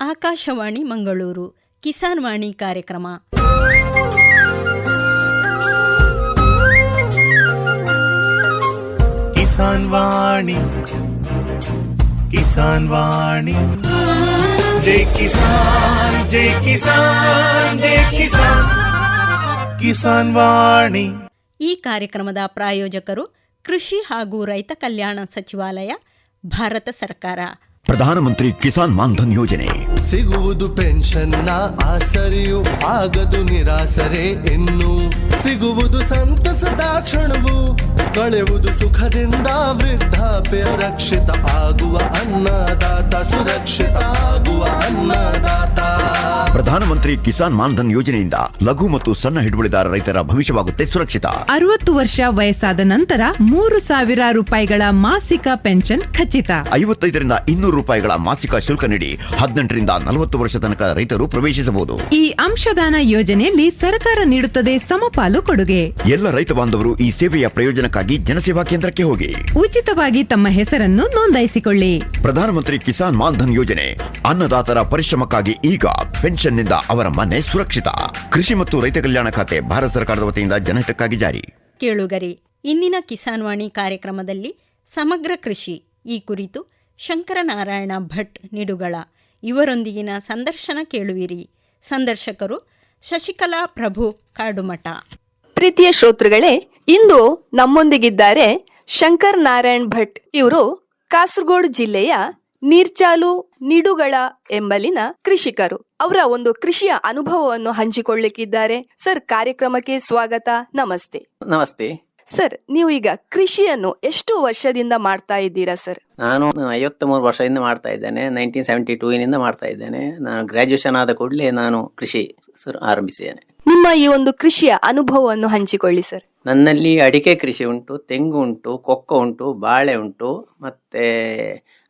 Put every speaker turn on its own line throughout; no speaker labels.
ಆಕಾಶವಾಣಿ ಮಂಗಳೂರು ಕಿಸಾನ್ ವಾಣಿ ಕಾರ್ಯಕ್ರಮ.
ಕಿಸಾನ್ ವಾಣಿ ಕಿಸಾನ್ ವಾಣಿ. ಜೈ ಕಿಸಾನ್ ಜೈ ಕಿಸಾನ್ ಜೈ ಕಿಸಾನ್. ಕಿಸಾನ್ ವಾಣಿ.
ಈ ಕಾರ್ಯಕ್ರಮದ ಪ್ರಾಯೋಜಕರು ಕೃಷಿ ಹಾಗೂ ರೈತ ಕಲ್ಯಾಣ ಸಚಿವಾಲಯ ಭಾರತ ಸರ್ಕಾರ.
ಪ್ರಧಾನಮಂತ್ರಿ ಕಿಸಾನ್ ಮಾನ್ಧನ್ ಯೋಜನೆ.
ಸಿಗುವುದು ಪೆನ್ಷನ್ನ ಆಸರಿಯು ಆಗದು ನಿರಾಸರೆ ಇನ್ನು ಸಿಗುವುದು ಸಂತಸದ ಕ್ಷಣವು ಕಳೆಯುವುದು ಸುಖದಿಂದ ವೃದ್ಧಾಪ್ಯ ರಕ್ಷಿತ ಆಗುವ ಅನ್ನದಾತ ಸುರಕ್ಷಿತ ಆಗುವ ಅನ್ನದಾತ.
ಪ್ರಧಾನಮಂತ್ರಿ ಕಿಸಾನ್ ಮಾನ್ಧನ್ ಯೋಜನೆಯಿಂದ ಲಘು ಮತ್ತು ಸಣ್ಣ ಹಿಡುವಳಿದಾರ ರೈತರ ಭವಿಷ್ಯವಾಗುತ್ತೆ ಸುರಕ್ಷಿತ.
ಅರವತ್ತು ವರ್ಷ ವಯಸ್ಸಾದ ನಂತರ ಮೂರು ಸಾವಿರ ರೂಪಾಯಿಗಳ ಮಾಸಿಕ ಪೆನ್ಷನ್ ಖಚಿತ.
ಐವತ್ತೈದರಿಂದ ಇನ್ನೂರು ರೂಪಾಯಿಗಳ ಮಾಸಿಕ ಶುಲ್ಕ ನೀಡಿ ಹದಿನೆಂಟರಿಂದ ನಲವತ್ತು ವರ್ಷ ತನಕ ರೈತರು ಪ್ರವೇಶಿಸಬಹುದು.
ಈ ಅಂಶದಾನ ಯೋಜನೆಯಲ್ಲಿ ಸರ್ಕಾರ ನೀಡುತ್ತದೆ ಸಮಪಾಲು ಕೊಡುಗೆ.
ಎಲ್ಲ ರೈತ ಬಾಂಧವರು ಈ ಸೇವೆಯ ಪ್ರಯೋಜನಕ್ಕಾಗಿ ಜನಸೇವಾ ಕೇಂದ್ರಕ್ಕೆ ಹೋಗಿ.
ಉಚಿತವಾಗಿ ತಮ್ಮ ಹೆಸರನ್ನು ನೋಂದಾಯಿಸಿಕೊಳ್ಳಿ.
ಪ್ರಧಾನಮಂತ್ರಿ ಕಿಸಾನ್ ಮಾನ್ಧನ್ ಯೋಜನೆ ಅನ್ನದಾತರ ಪರಿಶ್ರಮಕ್ಕಾಗಿ ಈಗ ಪೆನ್ಷನ್ನಿಂದ ಅವರ ಮನೆ ಸುರಕ್ಷಿತ. ಕೃಷಿ ಮತ್ತು ರೈತ ಕಲ್ಯಾಣ ಖಾತೆ ಭಾರತ ಸರ್ಕಾರದ ವತಿಯಿಂದ ಜನಹಿತಕ್ಕಾಗಿ ಜಾರಿ.
ಕೇಳುಗರಿ ಇಂದಿನ ಕಿಸಾನ್ ವಾಣಿ ಕಾರ್ಯಕ್ರಮದಲ್ಲಿ ಸಮಗ್ರ ಕೃಷಿ ಈ ಕುರಿತು ಶಂಕರನಾರಾಯಣ ಭಟ್ ನಿಡುಗಳ. ಇವರೊಂದಿಗಿನ ಸಂದರ್ಶನ ಕೇಳುವಿರಿ. ಸಂದರ್ಶಕರು ಶಶಿಕಲಾ ಪ್ರಭು ಕಾಡುಮಠ.
ಪ್ರೀತಿಯ ಶ್ರೋತೃಗಳೇ ಇಂದು ನಮ್ಮೊಂದಿಗಿದ್ದಾರೆ ಶಂಕರ್ ನಾರಾಯಣ್ ಭಟ್. ಇವರು ಕಾಸರಗೋಡು ಜಿಲ್ಲೆಯ ನೀರ್ಚಾಲು ನಿಡುಗಳ ಎಂಬಲಿನ ಕೃಷಿಕರು. ಅವರ ಒಂದು ಕೃಷಿಯ ಅನುಭವವನ್ನು ಹಂಚಿಕೊಳ್ಳಿಕ್ಕಿದ್ದಾರೆ. ಸರ್ ಕಾರ್ಯಕ್ರಮಕ್ಕೆ ಸ್ವಾಗತ. ನಮಸ್ತೆ.
ನಮಸ್ತೆ.
ಸರ್ ನೀವು ಈಗ ಕೃಷಿಯನ್ನು ಎಷ್ಟು ವರ್ಷದಿಂದ ಮಾಡ್ತಾ ಇದ್ದೀರಾ ಸರ್?
ನಾನು ಐವತ್ತ ಮೂರು ವರ್ಷದಿಂದ ಮಾಡ್ತಾ ಇದ್ದೇನೆ. ನೈನ್ಟೀನ್ ಸೆವೆಂಟಿ ಟೂನಿಂದ ಮಾಡ್ತಾ ಇದ್ದೇನೆ. ನಾನು ಗ್ರಾಜುಯೇಷನ್ ಆದ ಕೂಡಲೇ ನಾನು ಕೃಷಿ ಸರ್ ಆರಂಭಿಸಿದ್ದೇನೆ.
ನಿಮ್ಮ ಈ ಒಂದು ಕೃಷಿಯ ಅನುಭವವನ್ನು ಹಂಚಿಕೊಳ್ಳಿ ಸರ್.
ನನ್ನಲ್ಲಿ ಅಡಿಕೆ ಕೃಷಿ ಉಂಟು ತೆಂಗು ಉಂಟು ಕೊಕ್ಕೋ ಉಂಟು ಬಾಳೆ ಉಂಟು ಮತ್ತೆ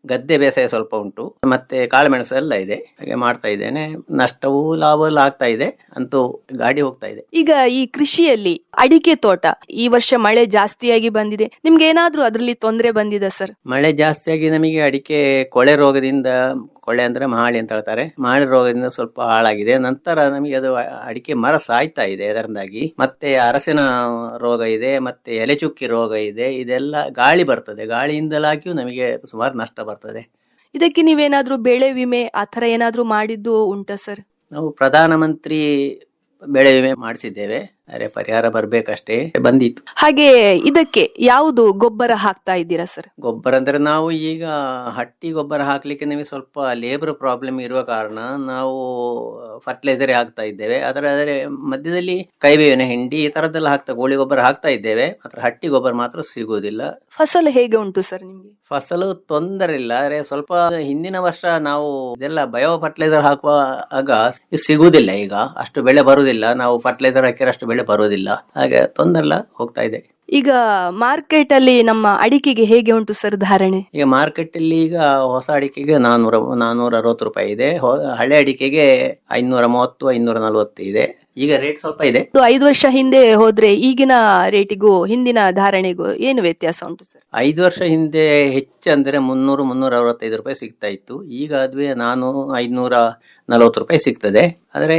ಗದ್ದೆ ಬೇಸಾಯ ಸ್ವಲ್ಪ ಉಂಟು. ಮತ್ತೆ ಕಾಳುಮೆಣಸು ಎಲ್ಲ ಇದೆ. ಹಾಗೆ ಮಾಡ್ತಾ ಇದ್ದೇನೆ. ನಷ್ಟವೂ ಲಾಭ ಆಗ್ತಾ ಇದೆ. ಅಂತೂ ಗಾಡಿ ಹೋಗ್ತಾ ಇದೆ.
ಈಗ ಈ ಕೃಷಿಯಲ್ಲಿ ಅಡಿಕೆ ತೋಟ ಈ ವರ್ಷ ಮಳೆ ಜಾಸ್ತಿಯಾಗಿ ಬಂದಿದೆ. ನಿಮ್ಗೆ ಏನಾದ್ರೂ ಅದರಲ್ಲಿ ತೊಂದರೆ ಬಂದಿದೆ ಸರ್?
ಮಳೆ ಜಾಸ್ತಿಯಾಗಿ ನಮಗೆ ಅಡಿಕೆ ಕೊಳೆ ರೋಗದಿಂದ ಕೊಳೆ ಅಂದ್ರೆ ಮಹಾಳಿ ಅಂತ ಹೇಳ್ತಾರೆ. ಮಹಾಳಿ ರೋಗದಿಂದ ಸ್ವಲ್ಪ ಹಾಳಾಗಿದೆ. ನಂತರ ನಮಗೆ ಅದು ಅಡಿಕೆ ಮರ ಸಾಯ್ತಾ ಇದೆ ಅದರಿಂದಾಗಿ. ಮತ್ತೆ ಅರಸಿನ ರೋಗ ಇದೆ ಮತ್ತೆ ಎಲೆಚುಕ್ಕಿ ರೋಗ ಇದೆ ಇದೆಲ್ಲ ಗಾಳಿ ಬರ್ತದೆ. ಗಾಳಿಯಿಂದಲಾಗಿಯೂ ನಮಗೆ ಸುಮಾರು ನಷ್ಟ ಬರ್ತದೆ.
ಇದಕ್ಕೆ ನೀವೇನಾದರೂ ಬೆಳೆ ವಿಮೆ ಆ ಥರ ಏನಾದರೂ ಮಾಡಿದ್ದು ಉಂಟಾ ಸರ್?
ನಾವು ಪ್ರಧಾನಮಂತ್ರಿ ಬೆಳೆ ವಿಮೆ ಮಾಡಿಸಿದ್ದೇವೆ. ಅರೆ ಪರಿಹಾರ ಬರ್ಬೇಕಷ್ಟೇ ಬಂದಿತ್ತು.
ಹಾಗೆ ಇದಕ್ಕೆ ಯಾವುದು ಗೊಬ್ಬರ ಹಾಕ್ತಾ ಇದ್ದೀರಾ ಸರ್?
ಗೊಬ್ಬರ ಅಂದ್ರೆ ನಾವು ಈಗ ಹಟ್ಟಿ ಗೊಬ್ಬರ ಹಾಕ್ಲಿಕ್ಕೆ ನಿಮಗೆ ಸ್ವಲ್ಪ ಲೇಬರ್ ಪ್ರಾಬ್ಲಮ್ ಇರುವ ಕಾರಣ ನಾವು ಫರ್ಟಿಲೈಸರ್ ಹಾಕ್ತಾ ಇದ್ದೇವೆ. ಅದರ ಅದರ ಮಧ್ಯದಲ್ಲಿ ಕೈಬೇವಿನ ಹಿಂಡಿ ಈ ತರದೆಲ್ಲ ಹಾಕ್ತಾ ಗೋಳಿ ಗೊಬ್ಬರ ಹಾಕ್ತಾ ಇದ್ದೇವೆ. ಮಾತ್ರ ಹಟ್ಟಿ ಗೊಬ್ಬರ ಮಾತ್ರ ಸಿಗುವುದಿಲ್ಲ.
ಫಸಲು ಹೇಗೆ ಉಂಟು ಸರ್ ನಿಮ್ಗೆ?
ಫಸಲು ತೊಂದರೆ ಇಲ್ಲ. ಅರೆ ಸ್ವಲ್ಪ ಹಿಂದಿನ ವರ್ಷ ನಾವು ಇದೆಲ್ಲ ಬಯೋ ಫರ್ಟಿಲೈಸರ್ ಹಾಕುವ ಆಗ ಸಿಗುವುದಿಲ್ಲ ಈಗ. ಅಷ್ಟು ಬೆಳೆ ಬರುವುದಿಲ್ಲ. ನಾವು ಫರ್ಟಿಲೈಸರ್ ಹಾಕಿದ್ರೆ ಅಷ್ಟು ಬೆಳೆ ಬರುವುದಿಲ್ಲ ಹಾಗೆ ತೊಂದರೆ ಇಲ್ಲ ಹೋಗ್ತಾ ಇದೆ.
ಈಗ ಮಾರ್ಕೆಟ್ ಅಲ್ಲಿ ನಮ್ಮ ಅಡಿಕೆಗೆ ಹೇಗೆ ಉಂಟು ಸರ್ ಧಾರಣೆ?
ಈಗ ಮಾರ್ಕೆಟ್ ಅಲ್ಲಿ ಈಗ ಹೊಸ ಅಡಿಕೆಗೆ ನಾನೂರ ನಾನೂರ ಅರವತ್ತು ರೂಪಾಯಿ ಇದೆ. ಹಳೆ ಅಡಿಕೆಗೆ ಐನೂರ ಮೂವತ್ತು ಐನೂರ ನಲವತ್ತು ಇದೆ. ಈಗ ರೇಟ್ ಸ್ವಲ್ಪ ಇದೆ.
ಇದು ಐದು ವರ್ಷ ಹಿಂದೆ ಹೋದ್ರೆ ಈಗಿನ ರೇಟಿಗೂ ಹಿಂದಿನ ಧಾರಣೆಗೂ ಏನು ವ್ಯತ್ಯಾಸ ಉಂಟು ಸರ್?
ಐದು ವರ್ಷ ಹಿಂದೆ ಹೆಚ್ಚು ಅಂದ್ರೆ ಮುನ್ನೂರು ಮುನ್ನೂರ ಅರವತ್ತೈದು ರೂಪಾಯಿ ಸಿಗ್ತಾ ಇತ್ತು. ಈಗ ಅದುವೆ ನಾನು ಐದುನೂರ ನಲವತ್ತು ರೂಪಾಯಿ ಸಿಗ್ತದೆ. ಆದರೆ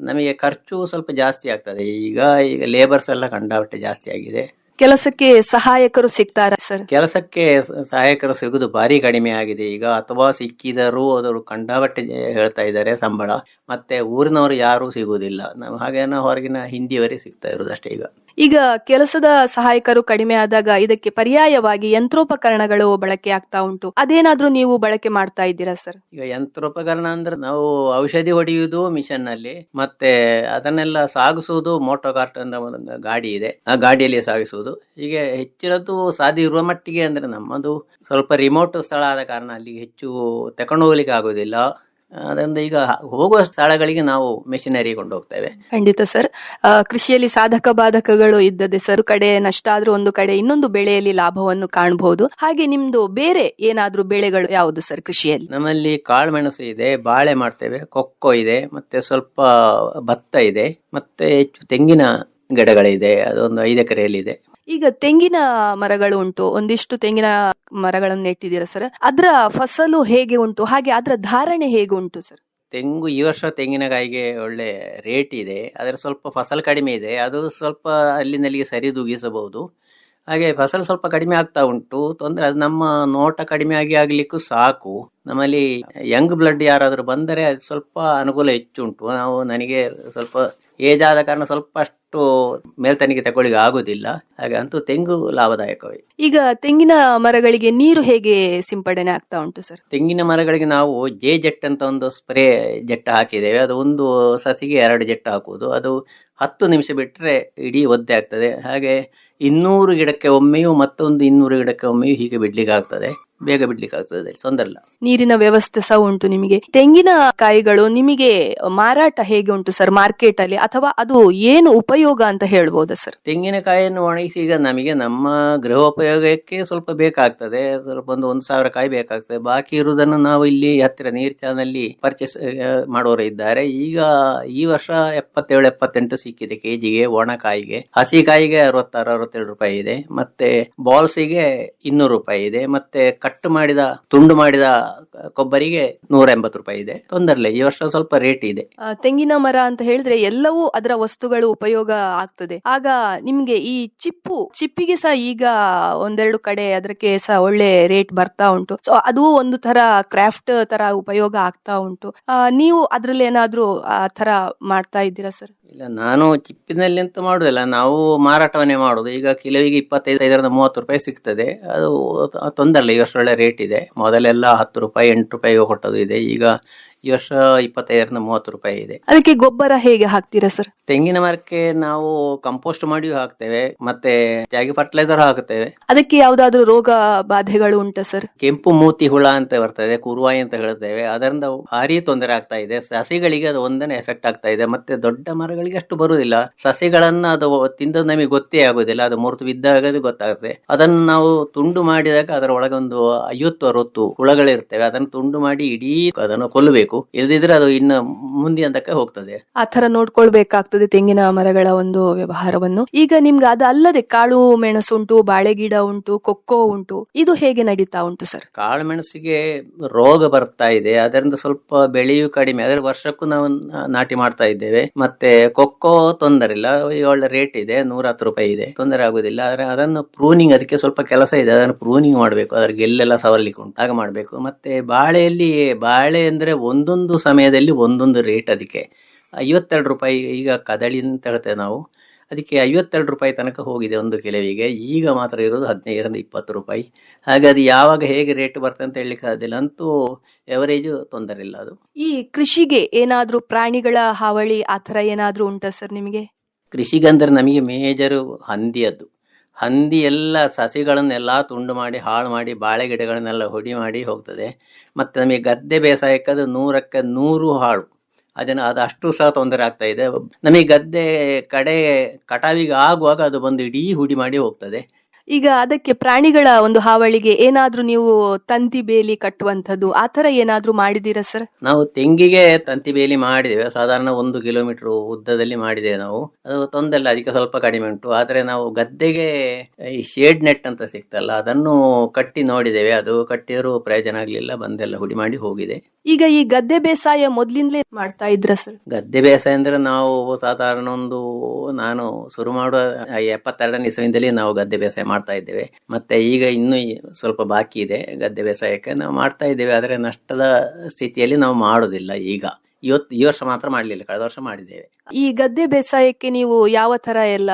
ನಮಗೆ ಖರ್ಚು ಸ್ವಲ್ಪ ಜಾಸ್ತಿ ಆಗ್ತದೆ. ಈಗ ಈಗ ಲೇಬರ್ಸ್ ಎಲ್ಲ ಕಂಡಾಪಟ್ಟೆ ಜಾಸ್ತಿ ಆಗಿದೆ.
ಕೆಲಸಕ್ಕೆ ಸಹಾಯಕರು ಸಿಗ್ತಾರೆ ಸರ್?
ಕೆಲಸಕ್ಕೆ ಸಹಾಯಕರು ಸಿಗುದು ಭಾರಿ ಕಡಿಮೆ ಆಗಿದೆ. ಈಗ ಅಥವಾ ಸಿಕ್ಕಿದರೂ ಅವರು ಕಂಡಾಪಟ್ಟೆ ಹೇಳ್ತಾ ಇದ್ದಾರೆ ಸಂಬಳ. ಮತ್ತೆ ಊರಿನವರು ಯಾರು ಸಿಗುವುದಿಲ್ಲ. ನಾವು ಹಾಗೆ ಹೊರಗಿನ ಹಿಂದಿಯವರೇ ಸಿಗ್ತಾ ಇರೋದು ಅಷ್ಟೇ ಈಗ.
ಈಗ ಕೆಲಸದ ಸಹಾಯಕರು ಕಡಿಮೆ ಆದಾಗ ಇದಕ್ಕೆ ಪರ್ಯಾಯವಾಗಿ ಯಂತ್ರೋಪಕರಣಗಳು ಬಳಕೆ ಆಗ್ತಾ ಉಂಟು. ಅದೇನಾದ್ರೂ ನೀವು ಬಳಕೆ ಮಾಡ್ತಾ ಇದ್ದೀರಾ, ಸರ್?
ಈಗ ಯಂತ್ರೋಪಕರಣ ಅಂದ್ರೆ ನಾವು ಔಷಧಿ ಹೊಡೆಯುವುದು ಮಿಷನ್ನಲ್ಲಿ ಮತ್ತೆ ಅದನ್ನೆಲ್ಲ ಸಾಗಿಸುವುದು ಮೋಟೋ ಕಾರ್ಟ್ ಅಂತ ಒಂದು ಗಾಡಿ ಇದೆ. ಆ ಗಾಡಿಯಲ್ಲಿ ಸಾಗಿಸುವುದು. ಹೀಗೆ ಹೆಚ್ಚಿನದ್ದು ಸಾಧ್ಯ ಇರುವ ಮಟ್ಟಿಗೆ ಅಂದ್ರೆ ನಮ್ಮದು ಸ್ವಲ್ಪ ರಿಮೋಟ್ ಸ್ಥಳ ಆದ ಕಾರಣ ಅಲ್ಲಿ ಹೆಚ್ಚು ತಕೊಂಡು ಹೋಗ್ಲಿಕ್ಕೆ ಆಗುದಿಲ್ಲ ಅದರಿಂದ ಈಗ ಹೋಗುವ ಸ್ಥಳಗಳಿಗೆ ನಾವು ಮೆಷಿನರಿ ಕೊಂಡು ಹೋಗ್ತೇವೆ
ಖಂಡಿತ ಸರ್. ಕೃಷಿಯಲ್ಲಿ ಸಾಧಕ ಬಾಧಕಗಳು ಇದ್ದದೆ ಸರ್ ಕಡೆ ನಷ್ಟ ಆದ್ರೂ ಒಂದು ಕಡೆ ಇನ್ನೊಂದು ಬೆಳೆಯಲ್ಲಿ ಲಾಭವನ್ನು ಕಾಣಬಹುದು ಹಾಗೆ ನಿಮ್ದು ಬೇರೆ ಏನಾದ್ರೂ ಬೆಳೆಗಳು ಯಾವುದು ಸರ್ ಕೃಷಿಯಲ್ಲಿ?
ನಮ್ಮಲ್ಲಿ ಕಾಳುಮೆಣಸು ಇದೆ ಬಾಳೆ ಮಾಡ್ತೇವೆ ಕೊಕ್ಕೋ ಇದೆ ಮತ್ತೆ ಸ್ವಲ್ಪ ಭತ್ತ ಇದೆ ಮತ್ತೆ ಹೆಚ್ಚು ತೆಂಗಿನ ಗಿಡಗಳಿದೆ ಅದೊಂದು ಐದು ಎಕರೆಯಲ್ಲಿ ಇದೆ
ಈಗ ತೆಂಗಿನ ಮರಗಳು ಉಂಟು. ಒಂದಿಷ್ಟು ತೆಂಗಿನ ಮರಗಳನ್ನು ನೆಟ್ಟಿದ್ದೀರಾ ಸರ್ ಅದರ ಫಸಲು ಹೇಗೆ ಉಂಟು? ಹಾಗೆ ಅದರ ಧಾರಣೆ ಹೇಗೆ ಉಂಟು ಸರ್
ತೆಂಗು ಈ ವರ್ಷ ತೆಂಗಿನಕಾಯಿಗೆ ಒಳ್ಳೆ ರೇಟ್ ಇದೆ. ಅದರ ಸ್ವಲ್ಪ ಫಸಲು ಕಡಿಮೆ ಇದೆ. ಅದು ಸ್ವಲ್ಪ ಅಲ್ಲಿಂದಲ್ಲಿಗೆ ಸರಿದೂಗಿಸಬಹುದು ಹಾಗೆ ಫಸಲು ಸ್ವಲ್ಪ ಕಡಿಮೆ ಆಗ್ತಾ ಉಂಟು. ತೊಂದರೆ ಅದು ನಮ್ಮ ನೋಟ ಕಡಿಮೆ ಆಗಿ ಆಗಲಿಕ್ಕೂ ಸಾಕು. ನಮ್ಮಲ್ಲಿ ಯಂಗ್ ಬ್ಲಡ್ ಯಾರಾದರೂ ಬಂದರೆ ಅದು ಸ್ವಲ್ಪ ಅನುಕೂಲ ಹೆಚ್ಚು ಉಂಟು. ನಾವು ನನಗೆ ಸ್ವಲ್ಪ ಏಜ್ ಆದ ಕಾರಣ ಸ್ವಲ್ಪ ಅಷ್ಟು ಮೇಲ್ತನಿಗೆ ತಗೊಳ್ಳಿಕ್ಕೆ ಆಗುದಿಲ್ಲ. ಹಾಗೆ ಅಂತೂ ತೆಂಗು ಲಾಭದಾಯಕವೇ.
ಈಗ ತೆಂಗಿನ ಮರಗಳಿಗೆ ನೀರು ಹೇಗೆ ಸಿಂಪಡಣೆ ಆಗ್ತಾ ಉಂಟು ಸರ್?
ತೆಂಗಿನ ಮರಗಳಿಗೆ ನಾವು ಜೆ ಜೆಟ್ ಅಂತ ಒಂದು ಸ್ಪ್ರೇ ಜೆಟ್ ಹಾಕಿದ್ದೇವೆ. ಅದು ಒಂದು ಸಸಿಗೆ ಎರಡು ಜೆಟ್ ಹಾಕುವುದು. ಅದು ಹತ್ತು ನಿಮಿಷ ಬಿಟ್ಟರೆ ಇಡೀ ಒದ್ದೆ ಆಗ್ತದೆ. ಹಾಗೆ ಇನ್ನೂರು ಗಿಡಕ್ಕೆ ಒಮ್ಮೆಯೂ ಮತ್ತೊಂದು ಇನ್ನೂರು ಗಿಡಕ್ಕೆ ಒಮ್ಮೆಯೂ ಹೀಗೆ ಬಿಡ್ಲಿಕ್ಕೆ ಆಗ್ತದೆ. ಬೇಗ ಬಿಡ್ಲಿಕ್ಕೆ ಆಗ್ತದೆ ತೊಂದರೆ ಇಲ್ಲ
ನೀರಿನ ವ್ಯವಸ್ಥೆ ಸಹ ಉಂಟು ನಿಮಗೆ. ತೆಂಗಿನ ಕಾಯಿಗಳು ನಿಮಗೆ ಮಾರಾಟ ಹೇಗೆ ಉಂಟು ಸರ್ ಮಾರ್ಕೆಟ್ ಅಲ್ಲಿ? ಅಥವಾ ಅದು ಏನು ಉಪಯೋಗ ಅಂತ ಹೇಳ್ಬೋದಾ ಸರ್?
ತೆಂಗಿನಕಾಯಿಯನ್ನು ಒಣಗಿಸಿ ಈಗ ನಮಗೆ ನಮ್ಮ ಗೃಹೋಪಯೋಗಕ್ಕೆ ಸ್ವಲ್ಪ ಬೇಕಾಗ್ತದೆ. ಸ್ವಲ್ಪ ಒಂದು ಒಂದು ಸಾವಿರ ಕಾಯಿ ಬೇಕಾಗ್ತದೆ. ಬಾಕಿ ಇರುವುದನ್ನು ನಾವು ಇಲ್ಲಿ ಹತ್ತಿರ ನೀರ್ಚಾನಲ್ಲಿ ಪರ್ಚೇಸ್ ಮಾಡುವವರು ಇದ್ದಾರೆ. ಈಗ ಈ ವರ್ಷ ಎಪ್ಪತ್ತೇಳು ಎಪ್ಪತ್ತೆಂಟು ಸಿಕ್ಕಿದೆ ಕೆಜಿಗೆ ಒಣ ಕಾಯಿಗೆ. ಹಸಿ ಕಾಯಿಗೆ ಅರವತ್ತಾರು ಅರವತ್ತೇಳು ರೂಪಾಯಿ ಇದೆ. ಮತ್ತೆ ಬಾಲ್ಸಿಗೆ ಇನ್ನೂರು ರೂಪಾಯಿ ಇದೆ. ಮತ್ತೆ ಕಟ್ ಮಾಡಿದ, ತುಂಡು ಮಾಡಿದ ಕೊಬ್ಬರಿಗೆ ನೂರ ಎಂಬತ್ತು ರೂಪಾಯಿ ಇದೆ. ತೊಂದರಲ್ಲ ಈ ವರ್ಷ ಸ್ವಲ್ಪ ರೇಟ್ ಇದೆ.
ತೆಂಗಿನ ಮರ ಅಂತ ಹೇಳಿದ್ರೆ ಎಲ್ಲವೂ ಅದರ ವಸ್ತುಗಳು ಉಪಯೋಗ ಆಗ್ತದೆ. ಆಗ ನಿಮ್ಗೆ ಈ ಚಿಪ್ಪು, ಚಿಪ್ಪಿಗೆ ಸಹ ಈಗ ಒಂದೆರಡು ಕಡೆ ಅದಕ್ಕೆ ಸಹ ಒಳ್ಳೆ ರೇಟ್ ಬರ್ತಾ ಉಂಟು. ಸೊ ಅದು ಒಂದು ತರ ಕ್ರಾಫ್ಟ್ ತರ ಉಪಯೋಗ ಆಗ್ತಾ ಉಂಟು. ನೀವು ಅದ್ರಲ್ಲಿ ಏನಾದ್ರೂ ಆ ತರ ಮಾಡ್ತಾ ಇದ್ದೀರಾ ಸರ್
ಇಲ್ಲ, ನಾನು ಚಿಪ್ಪಿನಲ್ಲಿ ಅಂತ ಮಾಡುದಿಲ್ಲ. ನಾವು ಮಾರಾಟವನ್ನೇ ಮಾಡೋದು. ಈಗ ಕಿಲೋವಿಗೆ ಇಪ್ಪತ್ತೈದರಿಂದ ಮೂವತ್ತು ರೂಪಾಯಿ ಸಿಗ್ತದೆ. ಅದು ತೊಂದರೆ ಇಲ್ಲ ಅಷ್ಟೊಳ್ಳೆ ರೇಟ್ ಇದೆ. ಮೊದಲೆಲ್ಲ ಹತ್ತು ರೂಪಾಯಿ, ಎಂಟು ರೂಪಾಯಿಗೆ ಕೊಟ್ಟದು ಇದೆ. ಈಗ ಈ ವರ್ಷ ಇಪ್ಪತ್ತೈದರಿಂದ ಮೂವತ್ತು ರೂಪಾಯಿ ಇದೆ.
ಅದಕ್ಕೆ ಗೊಬ್ಬರ ಹೇಗೆ ಹಾಕ್ತೀರಾ ಸರ್?
ತೆಂಗಿನ ಮರಕ್ಕೆ ನಾವು ಕಂಪೋಸ್ಟ್ ಮಾಡಿ ಹಾಕ್ತೇವೆ ಮತ್ತೆ ತ್ಯಾಗಿ ಫರ್ಟಿಲೈಸರ್ ಹಾಕುತ್ತೇವೆ
ಅದಕ್ಕೆ ಯಾವ್ದಾದ್ರು ರೋಗ ಬಾಧೆಗಳು ಉಂಟಾ ಸರ್?
ಕೆಂಪು ಮೂತಿ ಹುಳ ಅಂತ ಬರ್ತದೆ ಕುರುವಾಯಿ ಅಂತ ಹೇಳ್ತೇವೆ. ಅದರಿಂದ ಭಾರಿ ತೊಂದರೆ ಆಗ್ತಾ ಇದೆ. ಸಸಿಗಳಿಗೆ ಅದು ಒಂದನೇ ಎಫೆಕ್ಟ್ ಆಗ್ತಾ ಇದೆ. ಮತ್ತೆ ದೊಡ್ಡ ಮರಗಳಿಗೆ ಅಷ್ಟು ಬರುವುದಿಲ್ಲ. ಸಸಿಗಳನ್ನ ಅದು ತಿಂದು ನಮಗೆ ಗೊತ್ತೇ ಆಗುದಿಲ್ಲ ಅದು ಮುರಿದು ಬಿದ್ದಾಗ ಗೊತ್ತಾಗುತ್ತೆ. ಗೊತ್ತಾಗ್ತದೆ ಅದನ್ನು ನಾವು ತುಂಡು ಮಾಡಿದಾಗ ಅದರ ಒಳಗೊಂದು ಒಂದು ಐವತ್ತು ಅರವತ್ತು ಹುಳಗಳಿರ್ತವೆ. ಅದನ್ನು ತುಂಡು ಮಾಡಿ ಇಡೀ ಅದನ್ನು ಕೊಲ್ಲಬೇಕು. ಇಲ್ಲದಿದ್ರೆ ಅದು ಇನ್ನು ಮುಂದಿನದಕ್ಕೆ ಹೋಗ್ತದೆ.
ಆ ತರ ನೋಡ್ಕೊಳ್ಬೇಕಾಗ್ತದೆ ತೆಂಗಿನ ಮರಗಳ ಒಂದು ವ್ಯವಹಾರವನ್ನು. ಈಗ ನಿಮ್ಗೆ ಅದು ಅಲ್ಲದೆ ಕಾಳು ಮೆಣಸು ಉಂಟು ಬಾಳೆ ಗಿಡ ಉಂಟು ಕೊಕ್ಕೋ ಉಂಟು ಇದು ಹೇಗೆ ನಡೀತಾ ಉಂಟು ಸರ್?
ಕಾಳು ಮೆಣಸಿಗೆ ರೋಗ ಬರ್ತಾ ಇದೆ. ಅದರಿಂದ ಸ್ವಲ್ಪ ಬೆಳೆಯೂ ಕಡಿಮೆ. ಅದ್ರೆ ವರ್ಷಕ್ಕೂ ನಾವು ನಾಟಿ ಮಾಡ್ತಾ ಇದ್ದೇವೆ. ಮತ್ತೆ ಕೊಕ್ಕೋ ತೊಂದರೆ ಇಲ್ಲ. ಒಳ್ಳೆ ರೇಟ್ ಇದೆ. ನೂರ ಹತ್ತು ರೂಪಾಯಿ ಇದೆ. ತೊಂದರೆ ಆಗುದಿಲ್ಲ ಆದ್ರೆ ಅದನ್ನು ಪ್ರೂನಿಂಗ್ ಅದಕ್ಕೆ ಸ್ವಲ್ಪ ಕೆಲಸ ಇದೆ. ಅದನ್ನು ಪ್ರೂನಿಂಗ್ ಮಾಡಬೇಕು. ಅದ್ರ ಗೆಲ್ಲೆಲ್ಲ ಸವರ್ಲಿಕ್ಕೆ ಉಂಟು. ಹಾಗೆ ಮಾಡಬೇಕು. ಮತ್ತೆ ಬಾಳೆಯಲ್ಲಿ ಬಾಳೆ ಅಂದ್ರೆ ಒಂದೊಂದು ಸಮಯದಲ್ಲಿ ಒಂದೊಂದು ರೇಟ್ ಅದಕ್ಕೆ. ಐವತ್ತೆರಡು ರೂಪಾಯಿ ಈಗ ಕದಳಿ ಅಂತ ಹೇಳ್ತೇವೆ ನಾವು ಅದಕ್ಕೆ ಐವತ್ತೆರಡು ರೂಪಾಯಿ ತನಕ ಹೋಗಿದೆ ಒಂದು ಕೆಲವಿಗೆ. ಈಗ ಮಾತ್ರ ಇರೋದು ಹದಿನೈದರಿಂದ ಇಪ್ಪತ್ತು ರೂಪಾಯಿ. ಹಾಗೆ ಅದು ಯಾವಾಗ ಹೇಗೆ ರೇಟ್ ಬರ್ತದೆ ಅಂತ ಹೇಳಲಿಕ್ಕೆ ಸಾಧ್ಯವಿಲ್ಲ ಅಂತೂ ಎವರೇಜು ತೊಂದರೆ ಇಲ್ಲ ಅದು.
ಈ ಕೃಷಿಗೆ ಏನಾದರೂ ಪ್ರಾಣಿಗಳ ಹಾವಳಿ ಆ ಥರ ಏನಾದರೂ ಉಂಟಾ ಸರ್ ನಿಮಗೆ?
ಕೃಷಿಗಂದ್ರೆ ನಮಗೆ ಮೇಜರು ಹಂದಿಯದ್ದು ಹಂದಿ ಎಲ್ಲ ಸಸಿಗಳನ್ನೆಲ್ಲ ತುಂಡು ಮಾಡಿ, ಹಾಳು ಮಾಡಿ, ಬಾಳೆ ಗಿಡಗಳನ್ನೆಲ್ಲ ಹೊಡಿ ಮಾಡಿ ಹೋಗ್ತದೆ. ಮತ್ತು ನಮಗೆ ಗದ್ದೆ ಬೇಸಾಯಕ್ಕೆ ಅದು ನೂರಕ್ಕೆ ನೂರು ಹಾಳು. ಅದನ್ನು ಅದು ಅಷ್ಟು ಸಹ ತೊಂದರೆ ಆಗ್ತಾ ಇದೆ. ನಮಗೆ ಗದ್ದೆ ಕಡೆ ಕಟಾವಿಗೆ ಆಗುವಾಗ ಅದು ಬಂದು ಇಡೀ ಹುಡಿ ಮಾಡಿ ಹೋಗ್ತದೆ.
ಈಗ ಅದಕ್ಕೆ ಪ್ರಾಣಿಗಳ ಒಂದು ಹಾವಳಿಗೆ ಏನಾದ್ರೂ ನೀವು ತಂತಿ ಬೇಲಿ ಕಟ್ಟುವಂಥದ್ದು ಆ ತರ ಏನಾದ್ರೂ ಮಾಡಿದೀರಾ ಸರ್?
ನಾವು ತೆಂಗಿಗೆ ತಂತಿ ಬೇಲಿ ಮಾಡಿದೇವೆ ಸಾಧಾರಣ ಒಂದು ಕಿಲೋಮೀಟರ್ ಉದ್ದದಲ್ಲಿ ಮಾಡಿದೆ ನಾವು. ಅದು ತೊಂದರೆ ಇಲ್ಲ ಅದಕ್ಕೆ ಸ್ವಲ್ಪ ಕಡಿಮೆ ಉಂಟು. ಆದ್ರೆ ನಾವು ಗದ್ದೆಗೆ ಈ ಶೇಡ್ ನೆಟ್ ಅಂತ ಸಿಗ್ತಲ್ಲ ಅದನ್ನು ಕಟ್ಟಿ ನೋಡಿದ್ದೇವೆ. ಅದು ಕಟ್ಟಿದರೂ ಪ್ರಯೋಜನ ಆಗಲಿಲ್ಲ ಬಂದೆಲ್ಲ ಹುಡಿ ಮಾಡಿ ಹೋಗಿದೆ.
ಈಗ ಈ ಗದ್ದೆ ಬೇಸಾಯ ಮೊದ್ಲಿಂದಲೇ ಮಾಡ್ತಾ ಇದ್ರ ಸರ್?
ಗದ್ದೆ ಬೇಸಾಯ ಅಂದ್ರೆ ನಾವು ಸಾಧಾರಣ ಒಂದು ನಾನು ಶುರು ಮಾಡುವ ಎಪ್ಪತ್ತೆರಡನೇ ಇಸವಿಂದಲೇ ನಾವು ಗದ್ದೆ ಬೇಸಾಯ ಮಾಡ್ತಾ ಇದ್ದೇವೆ. ಮತ್ತೆ ಈಗ ಇನ್ನು ಸ್ವಲ್ಪ ಬಾಕಿ ಇದೆ ಗದ್ದೆ ಬೇಸಾಯಕ್ಕೆ ನಾವು ಮಾಡ್ತಾ ಇದ್ದೇವೆ. ಆದರೆ ನಷ್ಟದ ಸ್ಥಿತಿಯಲ್ಲಿ ನಾವು ಮಾಡೋದಿಲ್ಲ ಈಗ. ಇವತ್ತು ಈ ವರ್ಷ ಮಾತ್ರ ಮಾಡಲಿಲ್ಲ. ಕಳೆದ ವರ್ಷ ಮಾಡಿದ್ದೇವೆ.
ಈ ಗದ್ದೆ ಬೇಸಾಯಕ್ಕೆ ನೀವು ಯಾವ ತರ ಎಲ್ಲ